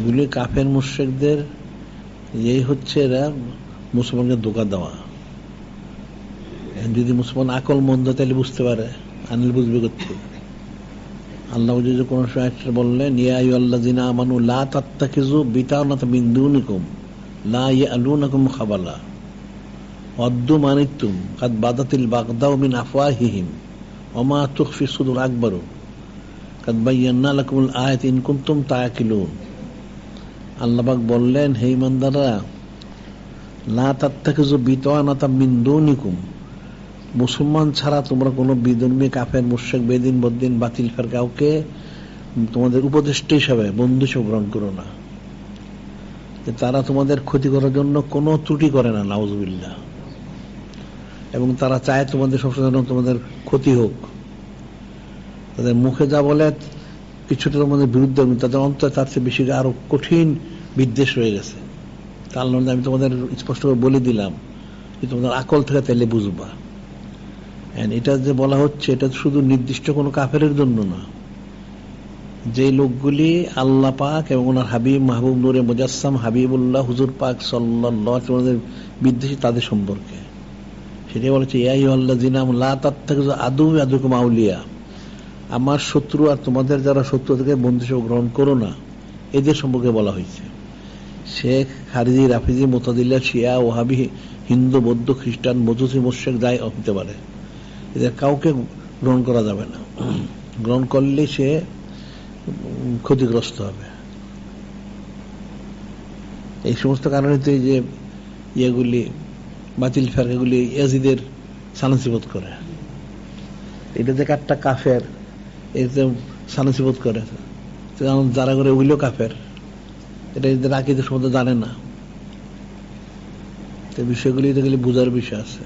এগুলি কাফের মুশ্রেকদের, এই হচ্ছে এরা মুসলমানকে ধোকা দেওয়া। যদি মুসলমান আকল মন্দ, তাহলে বুঝতে পারে, আনিল বুঝবে করতে আল্লাহ যদি কোন বললেন ইয়া আল্লাহ আমানু, লা তাত্তাকিজু বিতানাত মিন দুনিকুম, লা ইয়ালুনাকুম খাবালা অদ্দু মানিতুম, কাদ বাদাতিল বাগদাউ মিন আফওয়াহিহিম ওমা তুখফি সুদুর আকবরু, কাদ বায়্যান্না লাকুমুল আয়াত, ইন কুনতুম তায়াকিলুন আল্লাহবাক বললেন, হে ইমানদাররা, লা তাত্তাকিজু বিতানাত মিন দুনিকুম। মুসলমান ছাড়া তোমরা কোনো বিধর্মী, কাফের মুর্শেক বেদিন, বদ্দিন, বাতিল, ফের কাউকে তোমাদের উপদেষ্টা হিসাবে, বন্ধু হিসেবে গ্রহণ করো না। তারা তোমাদের ক্ষতি করার জন্য কোনো ত্রুটি করে না নাউজবিল্লা এবং তারা চায় তোমাদের সবসময় তোমাদের ক্ষতি হোক। তাদের মুখে যা বলে, কিছুটা তোমাদের বিরুদ্ধে তাদের অন্তর তার চেয়ে বেশি আরও কঠিন বিদ্বেষ রয়ে গেছে। তার আমি তোমাদের স্পষ্ট করে বলে দিলাম যে তোমাদের আকল থেকে তাইলে বুঝবা। এটা যে বলা হচ্ছে, এটা শুধু নির্দিষ্ট কোনো কাফের জন্য না। যে লোকগুলি আল্লাহ পাক এবং ওনার হাবিব মাহবুব নুরে মুজাসম হাবিবুল্লাহ হুজুর পাক সাল্লাহ বিদ্বেষী তাদের সম্পর্কে। সেটাই বলেছে ইয়াই আল্লাহ জিনাম লা তার থেকে আদু আদুকুম আউলিয়া। আমার শত্রু আর তোমাদের যারা শত্রু থেকে বন্ধু গ্রহণ করো না, এদের সম্পর্কে বলা হয়েছে। শেখ হারিজি রাফিজি, মোতাদিল্লা, শিয়া, ওহাবি, হিন্দু, বৌদ্ধ, খ্রিস্টান, মজুসি, মোশেক, যাই হতে পারে। এদের কাউকে গ্রহণ করা যাবে না। গ্রহণ করলে সে ক্ষতিগ্রস্ত হবে। এই সমস্ত কারণে যে ইয়েগুলি, বাতিল ফেরগুলি ইয়াজিদের সানসিবোধ করে। এটা যে একটা কাফের, এতে সানসিবোধ করে। যারা করে ওইগুলো কাফের। এটা এদের আকিদের সম্বন্ধে জানে না। বিষয়গুলি এদের বোঝার বিষয় আছে।